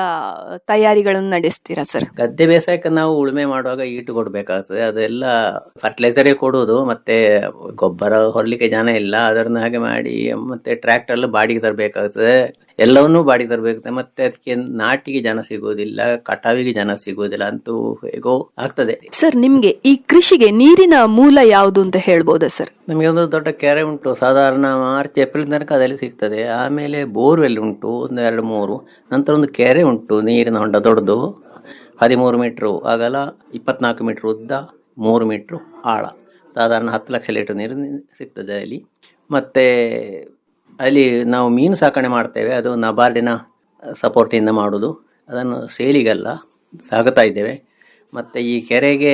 ತಯಾರಿಗಳನ್ನು ನಡೆಸ್ತೀರಾ ಸರ್?
ಗದ್ದೆ ಬೇಸಾಯಕ್ಕೆ ನಾವು ಉಳುಮೆ ಮಾಡುವಾಗ ಈಟು ಕೊಡಬೇಕಾಗ್ತದೆ. ಅದೆಲ್ಲ ಫರ್ಟಿಲೈಸರೇ ಕೊಡುವುದು ಮತ್ತೆ ಗೊಬ್ಬರ ಹೊರಲಿಕ್ಕೆ ಜನ ಇಲ್ಲ. ಅದರನ್ನ ಹಾಗೆ ಮಾಡಿ ಮತ್ತೆ ಟ್ರ್ಯಾಕ್ಟರ್ ಬಾಡಿಗೆ ತರಬೇಕಾಗ್ತದೆ. ಎಲ್ಲವನ್ನೂ ಬಾಡಿಗೆ ತರಬೇಕಾಗ್ತದೆ. ಮತ್ತೆ ಅದಕ್ಕೆ ನಾಟಿಗೆ ಜನ ಸಿಗುವುದಿಲ್ಲ ಕಟಾವಿಗೆ ಜನ ಸಿಗುವುದಿಲ್ಲ ಅಂತೂ ಹೇಗೋ ಆಗ್ತದೆ.
ಸರ್ ನಿಮ್ಗೆ ಈ ಕೃಷಿಗೆ ನೀರಿನ ಮೂಲ ಯಾವುದು ಅಂತ ಹೇಳ್ಬೋದಾ ಸರ್?
ನಮಗೆ ಒಂದು ದೊಡ್ಡ ಕೆರೆ ಉಂಟು. ಸಾಧಾರಣ ಮಾರ್ಚ್ ಏಪ್ರಿಲ್ ತನಕ ಅದರಲ್ಲಿ ಸಿಗ್ತದೆ. ಆಮೇಲೆ ಬೋರ್ವೆಲ್ ಉಂಟು, ಒಂದು ಎರಡು ಮೂರು. ನಂತರ ಒಂದು ಕೆರೆ ಉಂಟು, ನೀರಿನ ಹೊಂಡ ದೊಡ್ಡದು. ಹದಿಮೂರು ಮೀಟ್ರು ಅಗಲ, ಇಪ್ಪತ್ನಾಲ್ಕು ಮೀಟ್ರ್ ಉದ್ದ, ಮೂರು ಮೀಟ್ರು ಆಳ. ಸಾಧಾರಣ ಹತ್ತು ಲಕ್ಷ ಲೀಟರ್ ನೀರು ಸಿಗ್ತದೆ ಅಲ್ಲಿ. ಮತ್ತು ಅಲ್ಲಿ ನಾವು ಮೀನು ಸಾಕಣೆ ಮಾಡ್ತೇವೆ. ಅದು ನಬಾರ್ಡಿನ ಸಪೋರ್ಟಿಂದ ಮಾಡೋದು. ಅದನ್ನು ಸೇಲಿಗಲ್ಲ ಸಾಗುತ್ತಾ ಇದ್ದೇವೆ. ಮತ್ತು ಈ ಕೆರೆಗೆ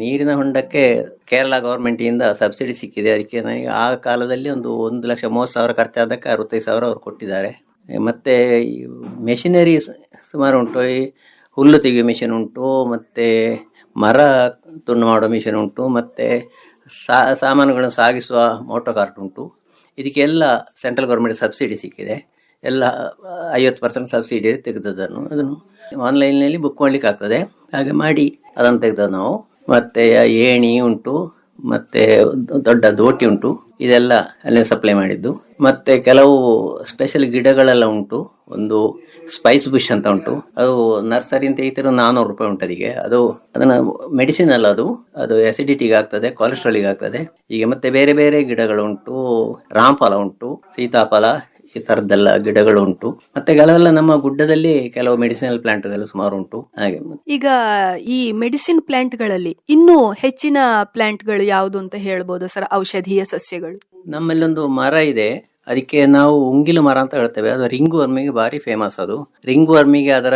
ನೀರಿನ ಹೊಂಡಕ್ಕೆ ಕೇರಳ ಗೌರ್ಮೆಂಟಿಂದ ಸಬ್ಸಿಡಿ ಸಿಕ್ಕಿದೆ. ಅದಕ್ಕೆ ನನಗೆ ಆ ಕಾಲದಲ್ಲಿ ಒಂದು ಒಂದು ಲಕ್ಷ ಮೂವತ್ತು ಸಾವಿರ ಖರ್ಚಾದಕ್ಕೆ ಅರವತ್ತೈದು ಸಾವಿರ ಅವರು ಕೊಟ್ಟಿದ್ದಾರೆ. ಮತ್ತು ಮೆಷಿನರಿ ಸುಮಾರು ಉಂಟು. ಈ ಹುಲ್ಲು ತೆಗೆಯುವ ಮಿಷಿನ್ ಉಂಟು, ಮತ್ತು ಮರ ತುಂಡು ಮಾಡೋ ಮಿಷನ್ ಉಂಟು, ಮತ್ತು ಸಾಮಾನುಗಳನ್ನು ಸಾಗಿಸುವ ಮೋಟೋ ಕಾರ್ಟ್ ಉಂಟು. ಇದಕ್ಕೆಲ್ಲ ಸೆಂಟ್ರಲ್ ಗೌರ್ಮೆಂಟ್ ಸಬ್ಸಿಡಿ ಸಿಕ್ಕಿದೆ. ಎಲ್ಲ ಐವತ್ತು ಪರ್ಸೆಂಟ್ ಸಬ್ಸಿಡಿ ತೆಗೆದದನ್ನು ಅದನ್ನು ಆನ್ಲೈನ್ನಲ್ಲಿ ಬುಕ್ ಮಾಡ್ಲಿಕ್ಕೆ ಆಗ್ತದೆ ಹಾಗೆ ಮಾಡಿ ಅದನ್ನು ತೆಗೆದ ನಾವು ಮತ್ತೆ ಏಣಿ ಉಂಟು, ಮತ್ತೆ ದೊಡ್ಡ ದೋಟಿ ಉಂಟು, ಇದೆಲ್ಲ ಅಲ್ಲಿ ಸಪ್ಲೈ ಮಾಡಿದ್ದು. ಮತ್ತೆ ಕೆಲವು ಸ್ಪೆಷಲ್ ಗಿಡಗಳೆಲ್ಲ ಉಂಟು, ಒಂದು ಸ್ಪೈಸ್ ಬುಷ್ ಅಂತ ಉಂಟು. ಅದು ನರ್ಸರಿ ಅಂತ ಇತರ ನಾನ್ನೂರು ರೂಪಾಯಿ ಉಂಟು ಅದಕ್ಕೆ. ಅದು ಅದನ್ನ ಮೆಡಿಸಿನ್ ಅಲ್ಲ ಅದು. ಅದು ಎಸಿಡಿಟಿಗೆ ಆಗ್ತದೆ ಕೊಲೆಸ್ಟ್ರಾಲಿಗೆ ಆಗ್ತದೆ. ಈಗ ಮತ್ತೆ ಬೇರೆ ಬೇರೆ ಗಿಡಗಳು ಉಂಟು, ರಾಮಫಲ ಉಂಟು, ಸೀತಾಫಲ ಈ ತರದ್ದೆಲ್ಲ ಗಿಡಗಳು ಉಂಟು ಮತ್ತೆ ಕೆಲವೆಲ್ಲ ನಮ್ಮ ಗುಡ್ಡದಲ್ಲಿ ಕೆಲವು ಮೆಡಿಸಿನಲ್ ಪ್ಲಾಂಟ್ ಎಲ್ಲ ಸುಮಾರು ಉಂಟು ಹಾಗೆ
ಈಗ ಈ ಮೆಡಿಸಿನ್ ಪ್ಲಾಂಟ್ಗಳಲ್ಲಿ ಇನ್ನೂ ಹೆಚ್ಚಿನ ಪ್ಲಾಂಟ್ಗಳು ಯಾವುದು ಅಂತ ಹೇಳ್ಬೋದು ಸರ್? ಔಷಧೀಯ ಸಸ್ಯಗಳು.
ನಮ್ಮಲ್ಲೊಂದು ಮರ ಇದೆ. ಅದಕ್ಕೆ ನಾವು ಉಂಗಿಲು ಮರ ಅಂತ ಹೇಳ್ತೇವೆ. ಅದು ರಿಂಗ್ ವರ್ಮಿಗೆ ಭಾರಿ ಫೇಮಸ್ ಅದು. ರಿಂಗ್ ವರ್ಮಿಗೆ ಅದರ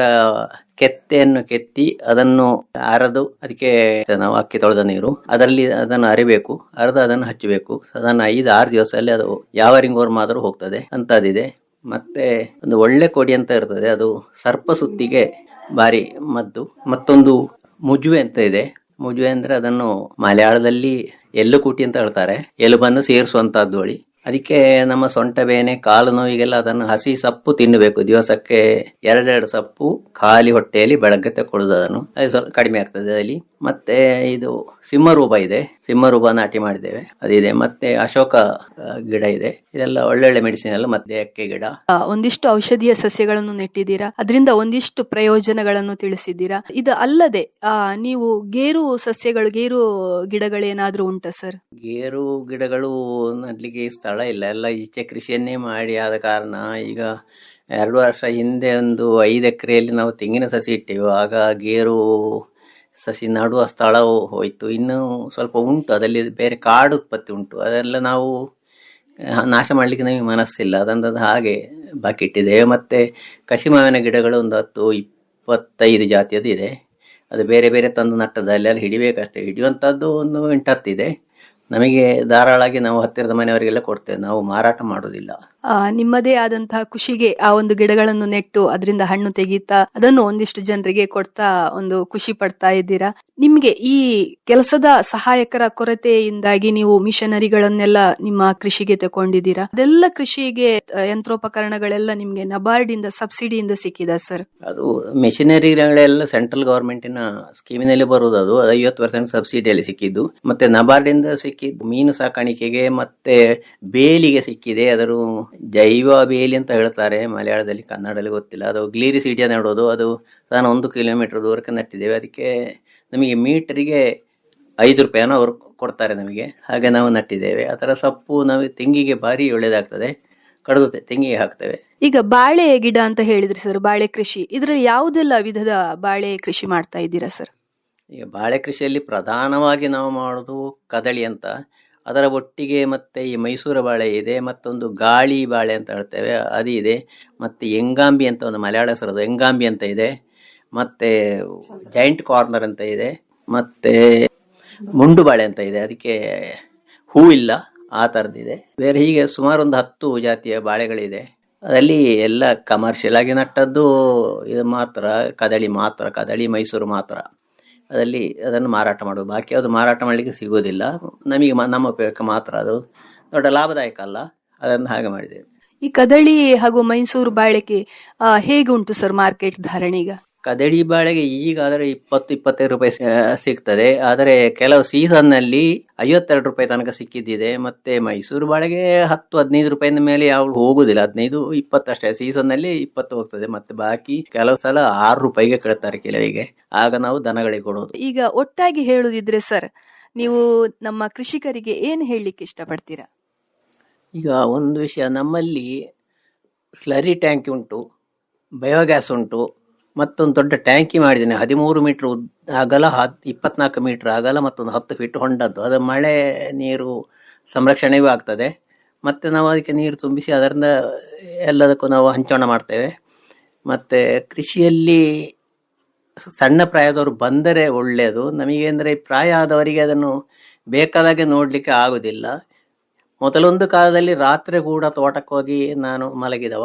ಕೆತ್ತೆಯನ್ನು ಕೆತ್ತಿ ಅದನ್ನು ಅರೆದು ಅದಕ್ಕೆ ನಾವು ಅಕ್ಕಿ ತೊಳೆದ ನೀರು. ಅದರಲ್ಲಿ ಅದನ್ನು ಅರಿಬೇಕು ಅರೆದು ಅದನ್ನು ಹಚ್ಚಬೇಕು. ಅದನ್ನು ಐದು, ಆರು ದಿವಸದಲ್ಲಿ ಅದು ಯಾವ ರಿಂಗ್ ವರ್ಮ್ ಆದರೂ ಹೋಗ್ತದೆ ಅಂತದಿದೆ. ಮತ್ತೆ ಒಂದು ಒಳ್ಳೆ ಕೊಡಿ ಅಂತ ಇರ್ತದೆ. ಅದು ಸರ್ಪ ಸುತ್ತಿಗೆ ಭಾರಿ ಮದ್ದು. ಮತ್ತೊಂದು ಮುಜುವೆ ಅಂತ ಇದೆ. ಮುಜುವೆ ಅಂದ್ರೆ ಅದನ್ನು ಮಲಯಾಳದಲ್ಲಿ ಎಲ್ಲು ಕೂಟಿ ಅಂತ ಹೇಳ್ತಾರೆ. ಎಲುಬನ್ನು ಸೇರಿಸುವಂತಹದ್ದು ಬಳಿ ಅದಕ್ಕೆ ನಮ್ಮ ಸೊಂಟ ಬೇನೆ, ಕಾಲು ನೋವಿಗೆಲ್ಲ ಅದನ್ನು ಹಸಿ ಸಪ್ಪು ತಿನ್ನಬೇಕು. ದಿವಸಕ್ಕೆ ಎರಡೆರಡು ಸಪ್ಪು ಖಾಲಿ ಹೊಟ್ಟೆಯಲ್ಲಿ ಬೆಳಗ್ಗೆ ತಗೊಳ್ಳೋದು ಅದನ್ನು. ಅದು ಸ್ವಲ್ಪ ಕಡಿಮೆ ಆಗ್ತದೆ ಅಲ್ಲಿ ಮತ್ತೆ ಇದು ಸಿಂಹರೂಪ ಇದೆ. ಸಿಂಹರೂಪ ನಾಟಿ ಮಾಡಿದ್ದೇವೆ. ಅದಿದೆ. ಮತ್ತೆ ಅಶೋಕ ಗಿಡ ಇದೆ. ಇದೆಲ್ಲ ಒಳ್ಳೊಳ್ಳೆ ಮೆಡಿಸಿನ್ ಎಲ್ಲ ಮತ್ತೆ ಅಕ್ಕೆ ಗಿಡ.
ಒಂದಿಷ್ಟು ಔಷಧೀಯ ಸಸ್ಯಗಳನ್ನು ನೆಟ್ಟಿದ್ದೀರಾ? ಅದರಿಂದ ಒಂದಿಷ್ಟು ಪ್ರಯೋಜನಗಳನ್ನು ತಿಳಿಸಿದ್ದೀರಾ? ಇದು ಅಲ್ಲದೆ ನೀವು ಗೇರು ಸಸ್ಯಗಳು ಗೇರು ಗಿಡಗಳೇನಾದ್ರೂ ಉಂಟಾ ಸರ್?
ಗೇರು ಗಿಡಗಳು ನಡ್ಲಿಕ್ಕೆ ಸ್ಥಳ ಇಲ್ಲ. ಎಲ್ಲ ಈಚೆ ಕೃಷಿಯನ್ನೇ ಮಾಡಿ ಆದ ಕಾರಣ ಈಗ ಎರಡು ವರ್ಷ ಹಿಂದೆ ಒಂದು ಐದು ಎಕರೆಯಲ್ಲಿ ನಾವು ತೆಂಗಿನ ಸಸಿ ಇಟ್ಟೆವು ಆಗ ಗೇರು ಸಸಿ ನಡುವ ಸ್ಥಳ ಹೋಯಿತು. ಇನ್ನು ಸ್ವಲ್ಪ ಉಂಟು. ಅದರಲ್ಲಿ ಬೇರೆ ಕಾಡು ಉತ್ಪತ್ತಿ ಉಂಟು. ಅದೆಲ್ಲ ನಾವು ನಾಶ ಮಾಡಲಿಕ್ಕೆ ನಮಗೆ ಮನಸ್ಸಿಲ್ಲ. ಅದಂಥದ್ದು ಹಾಗೆ ಬಾಕಿ ಇಟ್ಟಿದ್ದೇವೆ. ಮತ್ತು ಕಸಿಮಾವಿನ ಗಿಡಗಳು ಒಂದು ಹತ್ತು, ಇಪ್ಪತ್ತೈದು ಜಾತಿಯದ್ದು ಇದೆ. ಅದು ಬೇರೆ ಬೇರೆ ತಂದು ನಟ್ಟದ್ದು ಅಲ್ಲಿ ಹಿಡಿಬೇಕಷ್ಟೇ. ಹಿಡಿಯುವಂಥದ್ದು ಒಂದು ಎಂಟತ್ತಿದೆ ನಮಗೆ ಧಾರಾಳಾಗಿ ನಾವು ಹತ್ತಿರದ ಮನೆಯವರಿಗೆಲ್ಲ ಕೊಡ್ತೇವೆ. ನಾವು ಮಾರಾಟ ಮಾಡೋದಿಲ್ಲ
ನಿಮ್ಮದೇ ಆದಂತಹ ಖುಷಿಗೆ ಆ ಒಂದು ಗಿಡಗಳನ್ನು ನೆಟ್ಟು ಅದರಿಂದ ಹಣ್ಣು ತೆಗೀತಾ ಅದನ್ನು ಒಂದಿಷ್ಟು ಜನರಿಗೆ ಕೊಡ್ತಾ ಒಂದು ಖುಷಿ ಪಡ್ತಾ ಇದ್ದೀರಾ? ನಿಮ್ಗೆ ಈ ಕೆಲಸದ ಸಹಾಯಕರ ಕೊರತೆಯಿಂದಾಗಿ ನೀವು ಮಿಷನರಿಗಳನ್ನೆಲ್ಲ ನಿಮ್ಮ ಕೃಷಿಗೆ ತಗೊಂಡಿದ್ದೀರಾ? ಅದೆಲ್ಲ ಕೃಷಿಗೆ ಯಂತ್ರೋಪಕರಣಗಳೆಲ್ಲ ನಿಮ್ಗೆ ನಬಾರ್ಡ್ ಇಂದ ಸಬ್ಸಿಡಿಯಿಂದ ಸಿಕ್ಕಿದ ಸರ್?
ಅದು ಮಿಷನರಿಗಳೆಲ್ಲ ಸೆಂಟ್ರಲ್ ಗವರ್ಮೆಂಟಿನ ಸ್ಕೀಮಿನಲ್ಲಿ ಬರುವುದು ಅದು ಐವತ್ತು ಪರ್ಸೆಂಟ್ ಸಬ್ಸಿಡಿಯಲ್ಲಿ ಸಿಕ್ಕಿದ್ದು. ಮತ್ತೆ ನಬಾರ್ಡಿಂದ ಸಿಕ್ಕಿದ್ದು ಮೀನು ಸಾಕಾಣಿಕೆಗೆ ಮತ್ತೆ ಬೇಲಿಗೆ ಸಿಕ್ಕಿದೆ. ಅದರ ಜೈವ ಬೇಲಿ ಅಂತ ಹೇಳ್ತಾರೆ. ಮಲಯಾಳದಲ್ಲಿ ಕನ್ನಡದಲ್ಲಿ ಗೊತ್ತಿಲ್ಲ. ಅದು ಗ್ಲೀರಿ ಸಿಡಿಯ ನೆಡೋದು. ಅದು ಸಾಧಾರಣ ಒಂದು ಕಿಲೋಮೀಟರ್ ದೂರಕ್ಕೆ ನೆಟ್ಟಿದ್ದೇವೆ. ಅದಕ್ಕೆ ನಮಗೆ ಮೀಟರಿಗೆ ಐದು ರೂಪಾಯಿನ ಅವರು ಕೊಡ್ತಾರೆ ನಮಗೆ. ಹಾಗೆ ನಾವು ನಟ್ಟಿದ್ದೇವೆ. ಥರ ಸೊಪ್ಪು ನಾವು ತೆಂಗಿಗೆ ಭಾರಿ ಒಳ್ಳೆಯದಾಗ್ತದೆ. ಕಡಿದು ತೆಂಗಿಗೆ ಹಾಕ್ತೇವೆ.
ಈಗ ಬಾಳೆ ಗಿಡ ಅಂತ ಹೇಳಿದ್ರಿ ಸರ್ ಬಾಳೆ ಕೃಷಿ. ಇದರಲ್ಲಿ ಯಾವುದೆಲ್ಲ ವಿಧದ ಬಾಳೆ ಕೃಷಿ ಮಾಡ್ತಾ ಇದ್ದೀರಾ ಸರ್
ಈಗ ಬಾಳೆ ಕೃಷಿಯಲ್ಲಿ ಪ್ರಧಾನವಾಗಿ ನಾವು ಮಾಡೋದು ಕದಳಿ ಅಂತ. ಅದರ ಒಟ್ಟಿಗೆ ಮತ್ತೆ ಈ ಮೈಸೂರು ಬಾಳೆ ಇದೆ, ಮತ್ತೊಂದು ಗಾಳಿ ಬಾಳೆ ಅಂತ ಹೇಳ್ತೇವೆ, ಅದು ಇದೆ. ಮತ್ತು ಎಂಗಾಂಬಿ ಅಂತ ಒಂದು ಮಲಯಾಳ ಹೆಸರು ಎಂಗಾಂಬಿ ಅಂತ ಇದೆ. ಮತ್ತು ಜೈಂಟ್ ಕಾರ್ನರ್ ಅಂತ ಇದೆ. ಮತ್ತು ಮುಂಡು ಬಾಳೆ ಅಂತ ಇದೆ. ಅದಕ್ಕೆ ಹೂ ಇಲ್ಲ, ಆ ಥರದ್ದಿದೆ ಬೇರೆ ಹೀಗೆ ಸುಮಾರು ಒಂದು ಹತ್ತು ಜಾತಿಯ ಬಾಳೆಗಳಿದೆ. ಅದರಲ್ಲಿ ಎಲ್ಲ ಕಮರ್ಷಿಯಲ್ ಆಗಿ ನಟ್ಟದ್ದು ಇದು ಮಾತ್ರ, ಕದಳಿ ಮಾತ್ರ, ಕದಳಿ ಮೈಸೂರು ಮಾತ್ರ. ಅದರಲ್ಲಿ ಅದನ್ನು ಮಾರಾಟ ಮಾಡೋದು ಬಾಕಿ ಅದು ಮಾರಾಟ ಮಾಡಲಿಕ್ಕೆ ಸಿಗೋದಿಲ್ಲ ನಮಗೆ ನಮ್ಮ ಉಪಯೋಗಕ್ಕೆ ಮಾತ್ರ ಅದು ದೊಡ್ಡ ಲಾಭದಾಯಕ ಅಲ್ಲ. ಅದನ್ನು ಹಾಗೆ ಮಾಡಿದೆ
ಈ ಕದಳಿ ಹಾಗೂ ಮೈಸೂರು ಬಾಳೆಕೆ ಹೇಗೆ ಉಂಟು ಸರ್ ಮಾರ್ಕೆಟ್ ಧಾರಣೆ ಈಗ?
ಕದಳಿ ಬಾಳೆಗೆ ಈಗ ಆದರೆ ಇಪ್ಪತ್ತು ಇಪ್ಪತ್ತೈದು ರೂಪಾಯಿ ಸಿಗ್ತದೆ. ಆದರೆ ಕೆಲವು ಸೀಸನ್ನಲ್ಲಿ ಐವತ್ತೆರಡು ರೂಪಾಯಿ ತನಕ ಸಿಕ್ಕಿದ್ದಿದೆ. ಮತ್ತೆ ಮೈಸೂರು ಬಾಳೆಗೆ ಹತ್ತು ಹದಿನೈದು ರೂಪಾಯಿನ ಮೇಲೆ ಯಾವ ಹೋಗುದಿಲ್ಲ. ಹದಿನೈದು ಇಪ್ಪತ್ತಷ್ಟೇ ಸೀಸನ್ನಲ್ಲಿ ಇಪ್ಪತ್ತು ಹೋಗ್ತದೆ. ಮತ್ತೆ ಬಾಕಿ ಕೆಲವು ಸಲ ಆರು ರೂಪಾಯಿಗೆ ಕೇಳ್ತಾರೆ ಕೆಲವಿಗೆ ಆಗ ನಾವು ದನಗಳಿಗೆ ಕೊಡೋದು.
ಈಗ ಒಟ್ಟಾಗಿ ಹೇಳುದಿದ್ರೆ ಸರ್ ನೀವು ನಮ್ಮ ಕೃಷಿಕರಿಗೆ ಏನು ಹೇಳಲಿಕ್ಕೆ ಇಷ್ಟಪಡ್ತೀರಾ?
ಈಗ ಒಂದು ವಿಷಯ ನಮ್ಮಲ್ಲಿ ಸ್ಲರಿ ಟ್ಯಾಂಕ್ ಉಂಟು ಬಯೋಗ್ಯಾಸ್ ಉಂಟು ಮತ್ತೊಂದು ದೊಡ್ಡ ಟ್ಯಾಂಕಿ ಮಾಡಿದ್ದೇನೆ. ಹದಿಮೂರು ಮೀಟ್ರ್ ಅಗಲ ಹತ್ ಇಪ್ಪತ್ನಾಲ್ಕು ಮೀಟ್ರ್ ಅಗಲ ಮತ್ತೊಂದು ಹತ್ತು ಫೀಟ್ ಹೊಂಡದ್ದು. ಅದು ಮಳೆ ನೀರು ಸಂರಕ್ಷಣೆಯೂ ಆಗ್ತದೆ. ಮತ್ತು ನಾವು ಅದಕ್ಕೆ ನೀರು ತುಂಬಿಸಿ ಅದರಿಂದ ಎಲ್ಲದಕ್ಕೂ ನಾವು ಹಂಚೋಣ ಮಾಡ್ತೇವೆ. ಮತ್ತು ಕೃಷಿಯಲ್ಲಿ ಸಣ್ಣ ಪ್ರಾಯದವರು ಬಂದರೆ ಒಳ್ಳೆಯದು. ನಮಗೆ ಅಂದರೆ ಪ್ರಾಯ ಆದವರಿಗೆ ಅದನ್ನು ಬೇಕಾದಾಗೆ ನೋಡಲಿಕ್ಕೆ ಆಗುವುದಿಲ್ಲ ಮೊದಲೊಂದು ಕಾಲದಲ್ಲಿ ರಾತ್ರಿ ಕೂಡ ತೋಟಕ್ಕೆ ಹೋಗಿ ನಾನು ಮಲಗಿದವ.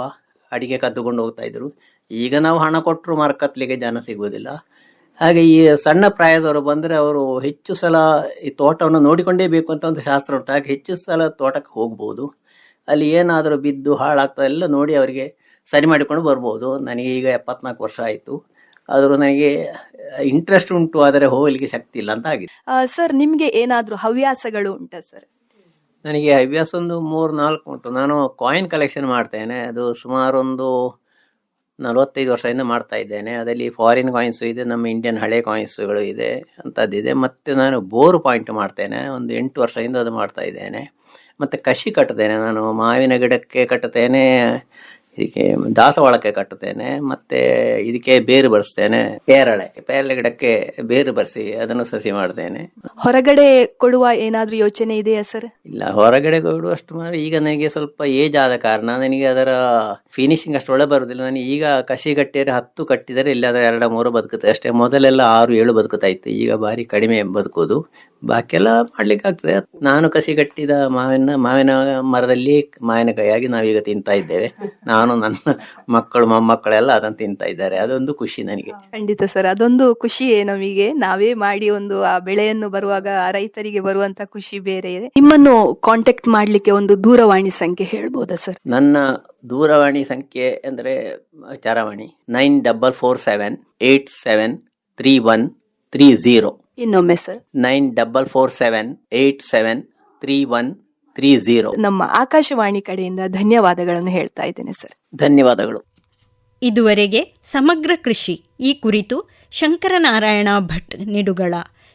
ಅಡಿಗೆ ಕದ್ದುಕೊಂಡು ಹೋಗ್ತಾ ಇದ್ರು. ಈಗ ನಾವು ಹಣ ಕೊಟ್ಟರು ಮರ ಕತ್ತಲಿಕ್ಕೆ ಜನ ಸಿಗುವುದಿಲ್ಲ. ಹಾಗೆ ಈ ಸಣ್ಣ ಪ್ರಾಯದವರು ಬಂದರೆ ಅವರು ಹೆಚ್ಚು ಸಲ ಈ ತೋಟವನ್ನು ನೋಡಿಕೊಂಡೇ ಬೇಕು ಅಂತ ಒಂದು ಶಾಸ್ತ್ರ ಉಂಟು. ಹಾಗೆ ಹೆಚ್ಚು ಸಲ ತೋಟಕ್ಕೆ ಹೋಗ್ಬೋದು. ಅಲ್ಲಿ ಏನಾದರೂ ಬಿದ್ದು ಹಾಳಾಗ್ತದೆ ಎಲ್ಲ ನೋಡಿ ಅವರಿಗೆ ಸರಿ ಮಾಡಿಕೊಂಡು ಬರ್ಬೋದು. ನನಗೆ ಈಗ ಎಪ್ಪತ್ನಾಲ್ಕು ವರ್ಷ ಆಯಿತು. ಆದರೂ ನನಗೆ ಇಂಟ್ರೆಸ್ಟ್ ಉಂಟು ಆದರೆ ಹೋಗಲಿಕ್ಕೆ ಶಕ್ತಿ ಇಲ್ಲ ಅಂತ ಆಗಿದೆ.
ಸರ್ ನಿಮಗೆ ಏನಾದರೂ ಹವ್ಯಾಸಗಳು ಉಂಟಾ ಸರ್?
ನನಗೆ ಹವ್ಯಾಸ ಒಂದು ಮೂರು ನಾಲ್ಕು ಉಂಟು. ನಾನು ಕಾಯಿನ್ ಕಲೆಕ್ಷನ್ ಮಾಡ್ತೇನೆ. ಅದು ಸುಮಾರು ಒಂದು ನಲವತ್ತೈದು ವರ್ಷದಿಂದ ಮಾಡ್ತಾ ಇದ್ದೇನೆ. ಅದರಲ್ಲಿ ಫಾರಿನ್ ಕಾಯಿನ್ಸು ಇದೆ, ನಮ್ಮ ಇಂಡಿಯನ್ ಹಳೆ ಕಾಯಿನ್ಸುಗಳು ಇದೆ ಅಂಥದ್ದಿದೆ ಮತ್ತು ನಾನು ಬೋರ್ ಪಾಯಿಂಟ್ ಮಾಡ್ತೇನೆ. ಒಂದು ಎಂಟು ವರ್ಷದಿಂದ ಅದು ಮಾಡ್ತಾ ಇದ್ದೇನೆ. ಮತ್ತು ಕಸಿ ಕಟ್ತೇನೆ ನಾನು. ಮಾವಿನ ಗಿಡಕ್ಕೆ ಕಟ್ಟುತ್ತೇನೆ ಇದಕ್ಕೆ ದಾಸವಾಳಕ್ಕೆ ಕಟ್ಟುತ್ತೇನೆ ಮತ್ತೆ ಇದಕ್ಕೆ ಬೇರು ಬರೆಸ್ತೇನೆ ಪೇರಳೆ ಪೇರಳೆ ಗಿಡಕ್ಕೆ ಬೇರು ಬರೆಸಿ ಅದನ್ನು ಸಸಿ ಮಾಡ್ತೇನೆ.
ಹೊರಗಡೆ ಕೊಡುವ ಏನಾದ್ರೂ ಯೋಚನೆ ಇದೆಯಾ ಸರ್?
ಇಲ್ಲ ಹೊರಗಡೆ ಕೊಡುವಷ್ಟು ಮಾತ್ರ. ಈಗ ನನಗೆ ಸ್ವಲ್ಪ ಏಜ್ ಆದ ಕಾರಣ ನನಗೆ ಅದರ ಫಿನಿಶಿಂಗ್ ಅಷ್ಟು ಒಳ್ಳೆ ಬರುವುದಿಲ್ಲ ನಾನು ಈಗ ಕಸಿ ಕಟ್ಟಿದರೆ ಹತ್ತು ಕಟ್ಟಿದರೆ ಇಲ್ಲ ಅದರ ಎರಡು ಮೂರು ಬದುಕುತ್ತೆ. ಅಷ್ಟೇ ಮೊದಲೆಲ್ಲ ಆರು ಏಳು ಬದುಕುತ್ತಾ ಇತ್ತು. ಈಗ ಭಾರಿ ಕಡಿಮೆ ಬದುಕೋದು ಬಾಕಿಯೆಲ್ಲ ಮಾಡ್ಲಿಕ್ಕೆ ಆಗ್ತದೆ ನಾನು ಕಸಿ ಕಟ್ಟಿದ ಮಾವಿನ ಮಾವಿನ ಮರದಲ್ಲಿ ಮಾವಿನಕಾಯಿಯಾಗಿ ನಾವೀಗ ತಿಂತಾ ಇದ್ದೇವೆ. ನಾನು ನನ್ನ ಮಕ್ಕಳು ಮೊಮ್ಮಕ್ಕಳೆಲ್ಲ ಅದನ್ನು ತಿಂತಾ ಇದ್ದಾರೆ. ಅದೊಂದು ಖುಷಿ ನನಗೆ.
ಖಂಡಿತ ಸರ್. ಅದೊಂದು ಖುಷಿಯೇ ನಮಗೆ. ನಾವೇ ಮಾಡಿ ಒಂದು ಆ ಬೆಳೆಯನ್ನು ಬರುವಾಗ ರೈತರಿಗೆ ಬರುವಂತ ಖುಷಿ ಬೇರೆ ಇದೆ. ನಿಮ್ಮನ್ನು ಕಾಂಟ್ಯಾಕ್ಟ್ ಮಾಡ್ಲಿಕ್ಕೆ ಒಂದು ದೂರವಾಣಿ ಸಂಖ್ಯೆ ಹೇಳ್ಬೋದಾ ಸರ್?
ನನ್ನ ದೂರವಾಣಿ ಸಂಖ್ಯೆ ಅಂದರೆ ಚರವಾಣಿ nine double four seven eight seven three one three zero.
ಇನ್ನೊಮ್ಮೆ sir
nine double four seven eight seven three one three zero
ನಮ್ಮ ಆಕಾಶವಾಣಿ ಕಡೆಯಿಂದ ಧನ್ಯವಾದಗಳನ್ನು ಹೇಳ್ತಾ ಇದ್ದೇನೆ ಸರ್
ಧನ್ಯವಾದಗಳು.
ಇದುವರೆಗೆ ಸಮಗ್ರ ಕೃಷಿ ಈ ಕುರಿತು ಶಂಕರನಾರಾಯಣ ಭಟ್ ನಿಡುಗಳ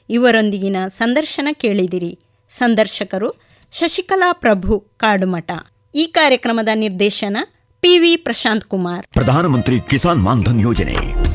ಇವರೊಂದಿಗಿನ ಸಂದರ್ಶನ ಕೇಳಿದಿರಿ. ಸಂದರ್ಶಕರು ಶಶಿಕಲಾ ಪ್ರಭು ಕಾಡುಮಠ. ಈ ಕಾರ್ಯಕ್ರಮದ ನಿರ್ದೇಶನ ಪಿ ವಿ ಪ್ರಶಾಂತ್ ಕುಮಾರ್.
ಪ್ರಧಾನಮಂತ್ರಿ ಕಿಸಾನ್ ಮಾನ್ಧನ್ ಯೋಜನೆ.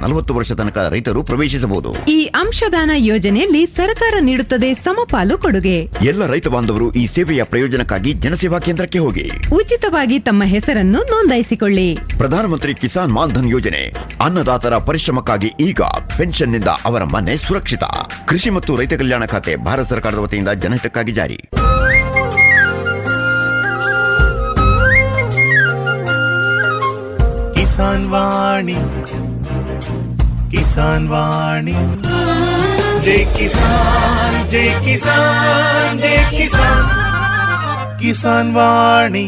ನಲವತ್ತು ವರ್ಷ ತನಕ ರೈತರು ಪ್ರವೇಶಿಸಬಹುದು.
ಈ ಅಂಶದಾನ ಯೋಜನೆಯಲ್ಲಿ ಸರ್ಕಾರ ನೀಡುತ್ತದೆ ಸಮಪಾಲು ಕೊಡುಗೆ.
ಎಲ್ಲ ರೈತ ಬಾಂಧವರು ಈ ಸೇವೆಯ ಪ್ರಯೋಜನಕ್ಕಾಗಿ ಜನಸೇವಾ ಕೇಂದ್ರಕ್ಕೆ ಹೋಗಿ.
ಉಚಿತವಾಗಿ ತಮ್ಮ ಹೆಸರನ್ನು ನೋಂದಾಯಿಸಿಕೊಳ್ಳಿ.
ಪ್ರಧಾನಮಂತ್ರಿ ಕಿಸಾನ್ ಮಾನ್ಧನ್ ಯೋಜನೆ ಅನ್ನದಾತರ ಪರಿಶ್ರಮಕ್ಕಾಗಿ ಈಗ ಪೆನ್ಷನ್ನಿಂದ ಅವರ ಮನೆ ಸುರಕ್ಷಿತ. ಕೃಷಿ ಮತ್ತು ರೈತ ಕಲ್ಯಾಣ ಖಾತೆ ಭಾರತ ಸರ್ಕಾರದ ವತಿಯಿಂದ ಜನಹಿತಕ್ಕಾಗಿ ಜಾರಿ.
ಕಿಸಾನ್ ವಾಣಿ. ಕಿಸಾನ್ ವಾಣಿ ಜೈ ಕಿಸಾನ್ ಜೈ ಕಿಸಾನ್ ಜೈ ಕಿಸಾನ್ ಕಿಸಾನ್ ವಾಣಿ